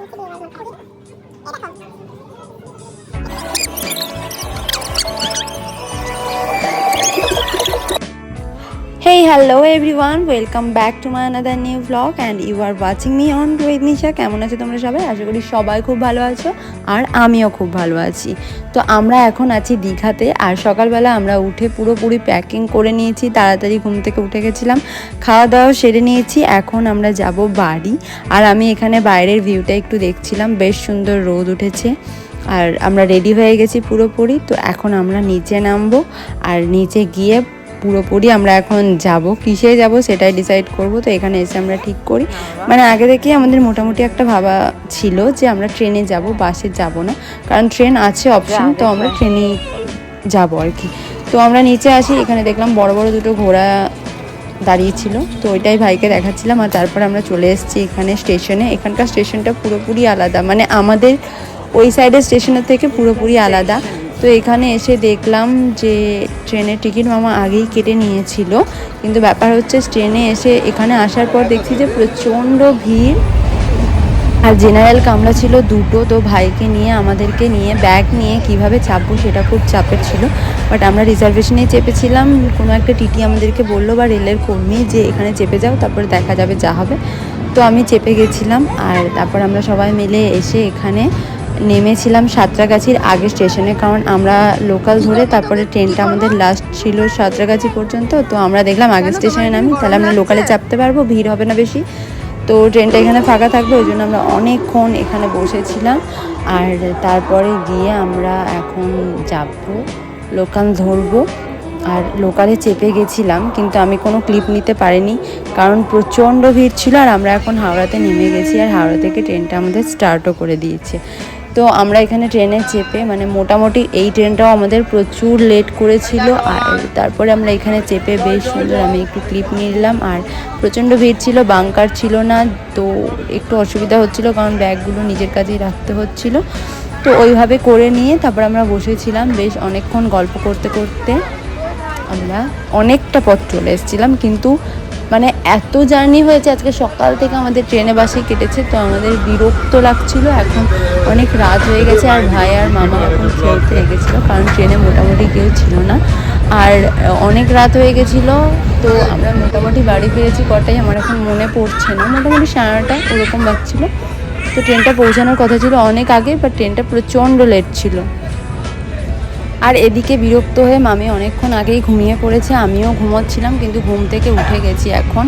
できるような状態、ー、だ Hello everyone, welcome back to my another new vlog and you are watching me on with Nisha. কেমন আছো তোমরা সবাই? আশা করি সবাই খুব ভালো আছো আর আমিও খুব ভালো আছি। তো আমরা এখন আছি দীঘাতে আর সকালবেলা আমরা উঠে পুরোপুরি প্যাকিং করে নিয়েছি। তাড়াতাড়ি ঘুম থেকে উঠে গেছিলাম খাওয়া দাওয়া সেরে নিয়েছি। এখন আমরা যাব বাড়ি আর আমি এখানে বাইরের ভিউটা একটু দেখছিলাম বেশ সুন্দর রোদ উঠেছে। আর আমরা রেডি হয়ে গেছি পুরোপুরি। তো এখন আমরা নিচে নামবো আর নিচে গিয়ে পুরোপুরি আমরা এখন যাব, কিসে যাব সেটাই ডিসাইড করব। তো এখানে এসে আমরা ঠিক করি। মানে আগে থেকেই আমাদের মোটামুটি একটা ভাবা ছিল যে আমরা ট্রেনে যাব, বাসে যাব না। কারণ ট্রেন আছে অপশন তো আমরা ট্রেনেই যাব আর কি তো আমরা নিচে আসি, এখানে দেখলাম বড় বড় দুটো ঘোড়া দাঁড়িয়ে ছিল। তো ওইটাই ভাইকে দেখাচ্ছিলাম আর তারপর আমরা চলে এসেছি এখানে স্টেশনে। এখানকার স্টেশনটা পুরোপুরি আলাদা। মানে আমাদের ওই সাইডের স্টেশনের থেকে পুরোপুরি আলাদা। তো এখানে এসে দেখলাম যে ট্রেনের টিকিট মামা আগেই কেটে নিয়েছিল। কিন্তু ব্যাপার হচ্ছে ট্রেনে এসে এখানে আসার পর দেখছি যে প্রচণ্ড ভিড়। আর জেনারেল কামরা ছিল দুটো, তো ভাইকে নিয়ে, আমাদেরকে নিয়ে, ব্যাগ নিয়ে কীভাবে চাপবো সেটা খুব চাপের ছিল। বাট আমরা রিজার্ভেশনেই চেপেছিলাম। কোনো একটা টিটি আমাদেরকে বলল বা রেলের কর্মী যে এখানে চেপে যাও, তারপরে দেখা যাবে যা হবে। তো আমি চেপে গেছিলাম আর তারপর আমরা সবাই মিলে এসে এখানে নেমেছিলাম সাঁতরাগাছির আগে স্টেশনে, কারণ আমরা লোকাল ধরে তারপরে ট্রেনটা আমাদের লাস্ট ছিল সাঁতরাগাছি পর্যন্ত। তো আমরা দেখলাম আগে স্টেশনে নামি, তাহলে আমরা লোকালে চাপতে পারব, ভিড় হবে না বেশি। তো ট্রেনটা এখানে ফাঁকা থাকবে, ওই জন্য আমরা অনেকক্ষণ এখানে বসেছিলাম। আর তারপরে গিয়ে আমরা এখন যাব লোকাল ধরবো। আর লোকালে চেপে গেছিলাম, কিন্তু আমি কোনো ক্লিপ নিতে পারিনি, কারণ প্রচণ্ড ভিড় ছিল আর আমরা এখন হাওড়াতে নেমে গেছি। আর হাওড়া থেকে ট্রেনটা আমাদের স্টার্টও করে দিয়েছে। তো আমরা এখানে ট্রেনে চেপে মানে মোটামুটি এই ট্রেনটাও আমাদের প্রচুর লেট করেছিল আর তারপরে আমরা এখানে চেপে বেশ সুন্দর আমি একটু ক্লিপ নিলাম আর প্রচণ্ড ভিড় ছিল, বাংকার ছিল না, তো একটু অসুবিধা হচ্ছিল কারণ ব্যাগগুলো নিজের কাছেই রাখতে হচ্ছিল। তো ওইভাবে করে নিয়ে তারপর আমরা বসেছিলাম, বেশ অনেকক্ষণ গল্প করতে করতে আমরা অনেকটা পথ চলে এসেছিলাম, কিন্তু মানে এত জার্নি হয়েছে, আজকে সকাল থেকে আমাদের ট্রেনে বাসে কেটেছে, তো আমাদের বিরক্ত লাগছিল। এখন অনেক রাত হয়ে গেছে, আর ভাই আর মামা এখন খেলতে লেগেছিলো কারণ ট্রেনে মোটামুটি কেউ ছিল না। আর অনেক রাত হয়ে গেছিল, তো আমরা মোটামুটি বাড়ি ফিরেছি কটাই আমার এখন মনে পড়ছে না। মোটামুটি সাড়ে ওরকম বাজছিলো। তো ট্রেনটা পৌঁছানোর কথা ছিল অনেক আগে বাট ট্রেনটা প্রচণ্ড লেট ছিল। আর এদিকে বিরক্ত হয়ে মামি অনেকক্ষণ আগেই ঘুমিয়ে পড়েছে আমিও ঘুমোচ্ছিলাম কিন্তু ঘুম থেকে উঠে গেছি এখন।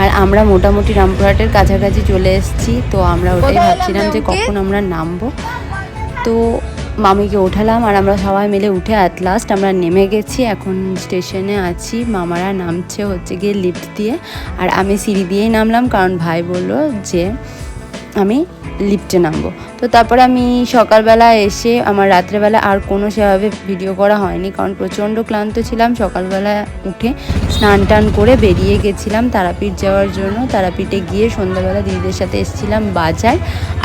আর আমরা মোটামুটি রামপুরহাটের কাছাকাছি চলে এসেছি তো আমরা ওটাই ভাবছিলাম যে কখন আমরা নামবো। তো মামিকে ওঠালাম আর আমরা সবাই মিলে উঠে অ্যাট লাস্ট আমরা নেমে গেছি এখন স্টেশনে আছি। মামারা নামছে হচ্ছে গিয়ে লিফট দিয়ে। আর আমি সিঁড়ি দিয়েই নামলাম কারণ ভাই বলল যে আমি লিফটে নামবো। তো তারপরে আমি সকালবেলা এসে আমার রাত্রেবেলা আর কোনো সেভাবে ভিডিও করা হয়নি, কারণ প্রচণ্ড ক্লান্ত ছিলাম। সকালবেলা উঠে স্নান টান করে বেরিয়ে গেছিলাম তারাপীঠ যাওয়ার জন্য। তারাপীঠে গিয়ে সন্ধ্যাবেলা দিদিদের সাথে এসেছিলাম বাজার।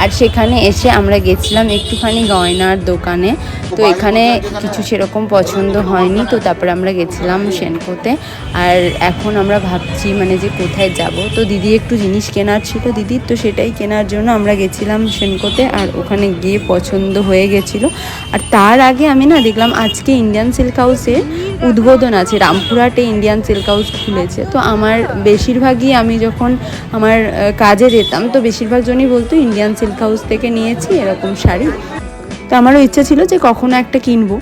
আর সেখানে এসে আমরা গেছিলাম একটুখানি গয়নার দোকানে। তো এখানে কিছু সেরকম পছন্দ হয়নি তো তারপরে আমরা গেছিলাম সেনকোতে। আর এখন আমরা ভাবছি মানে যে কোথায় যাব। তো দিদি একটু জিনিস কেনার ছিল দিদির তো সেটাই কেনার জন্য আমরা গেছিলাম সেনকোতে আর ওখানে গিয়ে পছন্দ হয়ে গেছিল। আর তার আগে আমি না দেখলাম আজকে ইন্ডিয়ান সিল্ক হাউসে উদ্বোধন আছে রামপুরহাটে ইন্ডিয়ান সিল্ক হাউস খুলেছে। তো আমার বেশিরভাগই আমি যখন আমার কাজে যেতাম তো বেশিরভাগ জনই বলতো ইন্ডিয়ান সিল্ক হাউস থেকে নিয়েছি, এরকম শাড়ি। তো আমারও ইচ্ছা ছিল যে কখনো একটা কিনবো।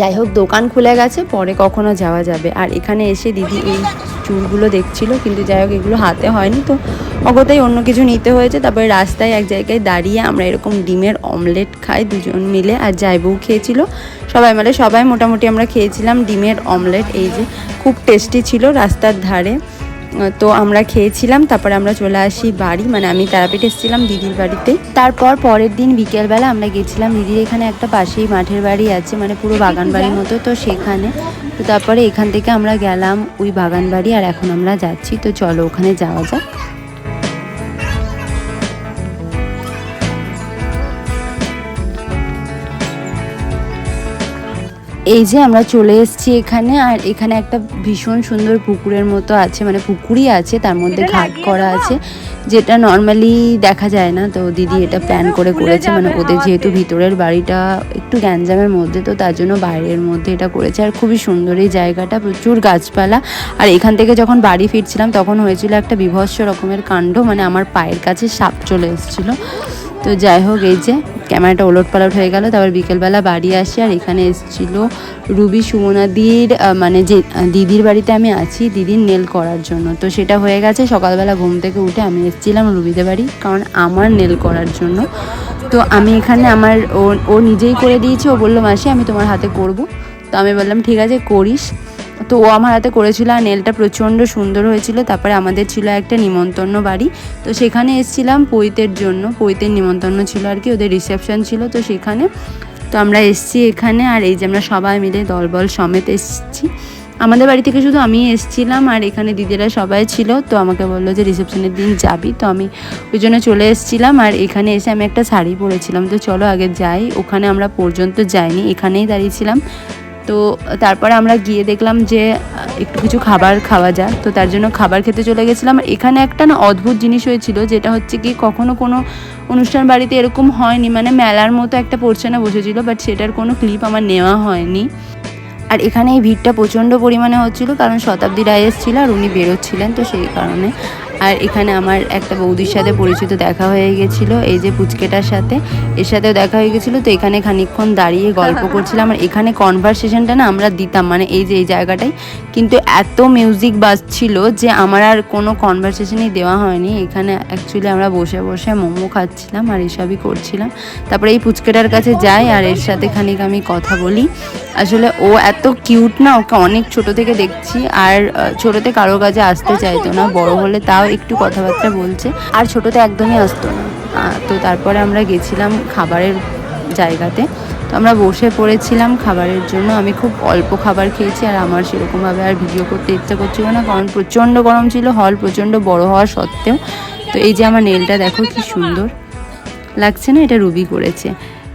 যাই হোক, দোকান খুলে গেছে, পরে কখনো যাওয়া যাবে। আর এখানে এসে দিদি এই চুলগুলো দেখছিল, কিন্তু যাই হোক, এগুলো হাতে হয়নি তো। অগতাই অন্য কিছু নিতে হয়েছে, তারপরে রাস্তায় এক জায়গায় দাঁড়িয়ে আমরা এরকম ডিমের অমলেট খাই দুজন মিলে, আর যাইবউ খেয়েছিল। সবাই মিলে, সবাই মোটামুটি আমরা খেয়েছিলাম ডিমের অমলেট। এই যে, খুব টেস্টি ছিল রাস্তার ধারে। তো আমরা খেয়েছিলাম, তারপরে আমরা চলে আসি বাড়ি। মানে আমি তারাপীঠ এসেছিলাম দিদির বাড়িতে। তারপর পরের দিন বিকেলবেলা আমরা গেছিলাম। দিদির এখানে একটা পাশেই মাঠের বাড়ি আছে মানে পুরো বাগান বাড়ির মতো, তো সেখানে। তো তারপরে এখান থেকে আমরা গেলাম ওই বাগান বাড়ি, আর এখন আমরা যাচ্ছি। তো চলো ওখানে যাওয়া যাক। এই যে আমরা চলে এসেছি এখানে আর এখানে একটা ভীষণ সুন্দর পুকুরের মতো আছে মানে পুকুরই আছে তার মধ্যে ঘাট করা আছে যেটা নর্মালি দেখা যায় না। তো দিদি এটা প্ল্যান করে করেছে মানে ওদের যেহেতু ভিতরের বাড়িটা একটু গ্যাঞ্জামের মধ্যে তো তার জন্য বাইরের মধ্যে এটা করেছে আর খুবই সুন্দর এই জায়গাটা প্রচুর গাছপালা। আর এখান থেকে যখন বাড়ি ফিরছিলাম তখন হয়েছিল একটা বিভৎস রকমের কাণ্ড মানে আমার পায়ের কাছে সাপ চলে এসেছিল। তো যাই হোক, এই যে ক্যামেরাটা ওলট পালট হয়ে গেল। তারপর বিকেলবেলা বাড়ি আসি আর এখানে এসেছিল রুবি সুমনাদির মানে যে দিদির বাড়িতে আমি আছি, দিদির নেল করার জন্য। তো সেটা হয়ে গেছে, সকালবেলা ঘুম থেকে উঠে আমি এসেছিলাম রুবিদের বাড়ি, কারণ আমার নেল করার জন্য। তো আমি এখানে আমার ও ও নিজেই করে দিয়েছে, ও বলল, মাসি, আমি তোমার হাতে করব। তো আমি বললাম, ঠিক আছে, করিস। তো ও আমার হাতে করেছিল আর নেলটা প্রচণ্ড সুন্দর হয়েছিল। তারপরে আমাদের ছিল একটা নিমন্ত্রণ বাড়ি। তো সেখানে এসেছিলাম পৈতের জন্য। পৈতের নিমন্ত্রণ ছিল আর কি, ওদের রিসেপশন ছিল তো সেখানে। তো আমরা এসছি এখানে আর এই যে আমরা সবাই মিলে দলবল সমেত এসছি। আমাদের বাড়ি থেকে শুধু আমি এসছিলাম আর এখানে দিদিরা সবাই ছিল। তো আমাকে বলল যে রিসেপশনের দিন যাবি। তো আমি ওই জন্য চলে এসেছিলাম আর এখানে এসে আমি একটা শাড়ি পরেছিলাম। তো চলো আগে যাই। ওখানে আমরা পর্যন্ত যাইনি। এখানেই দাঁড়িয়েছিলাম। তো তারপরে আমরা গিয়ে দেখলাম যে, একটু কিছু খাবার খাওয়া যায়। তো তার জন্য খাবার খেতে চলে গেছিলাম। এখানে একটা না অদ্ভুত জিনিস হয়েছিল, যেটা হচ্ছে কি কখনো কোনো অনুষ্ঠান বাড়িতে এরকম হয়নি। মানে মেলার মতো একটা পোর্শনে বসেছিল বাট সেটার কোনো ক্লিপ আমার নেওয়া হয়নি। আর এখানে এই ভিড়টা প্রচণ্ড পরিমাণে হচ্ছিল, কারণ শতাব্দী রায় এসেছিল আর উনি বেরোচ্ছিলেন তো সেই কারণে। আর এখানে আমার একটা বৌদির সাথে পরিচিত দেখা হয়ে গেছিল, এই যে পুচকেটার সাথে। এর সাথেও দেখা হয়ে গেছিল, তো এখানে খানিকক্ষণ দাঁড়িয়ে গল্প করছিলাম। আর এখানে কনভারসেশনটা না আমরা দিতাম মানে এই যে, এই জায়গাটাই কিন্তু এত মিউজিক বাজছিল যে আমার আর কোনো কনভারসেশনই দেওয়া হয়নি। এখানে অ্যাকচুয়ালি আমরা বসে বসে মোমো খাচ্ছিলাম আর এসবই করছিলাম। তারপরে এই পুচকেটার কাছে যাই আর এর সাথে খানিক আমি কথা বলি। আসলে ও এত কিউট না, ওকে অনেক ছোট থেকে দেখছি আর ছোটতে কারোর কাছে আসতে চাইতো না, বড় হলে তাও একটু কথাবার্তা বলছে আর ছোটতে একদমই আসতো না। তো তারপরে আমরা গেছিলাম খাবারের জায়গাতে, তো আমরা বসে পড়েছিলাম খাবারের জন্য, আমি খুব অল্প খাবার খেয়েছি আর আমার সেরকমভাবে আর ভিডিও করতে ইচ্ছা করছিল না, কারণ প্রচণ্ড গরম ছিল, হল প্রচণ্ড বড় হওয়া সত্ত্বেও। তো এই যে আমার নেলটা দেখো কি সুন্দর, লাগছে না? এটা রুবি করেছে।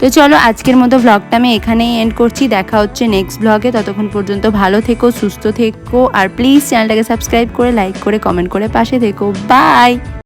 তো চলো আজকের মতো ব্লগটা আমি এখানেই এন্ড করছি। দেখা হচ্ছে নেক্সট ব্লগে ততক্ষণ পর্যন্ত ভালো থেকো, সুস্থ থেকো। আর প্লিজ চ্যানেলটাকে সাবস্ক্রাইব করে লাইক করে কমেন্ট করে পাশে থেকো। বাই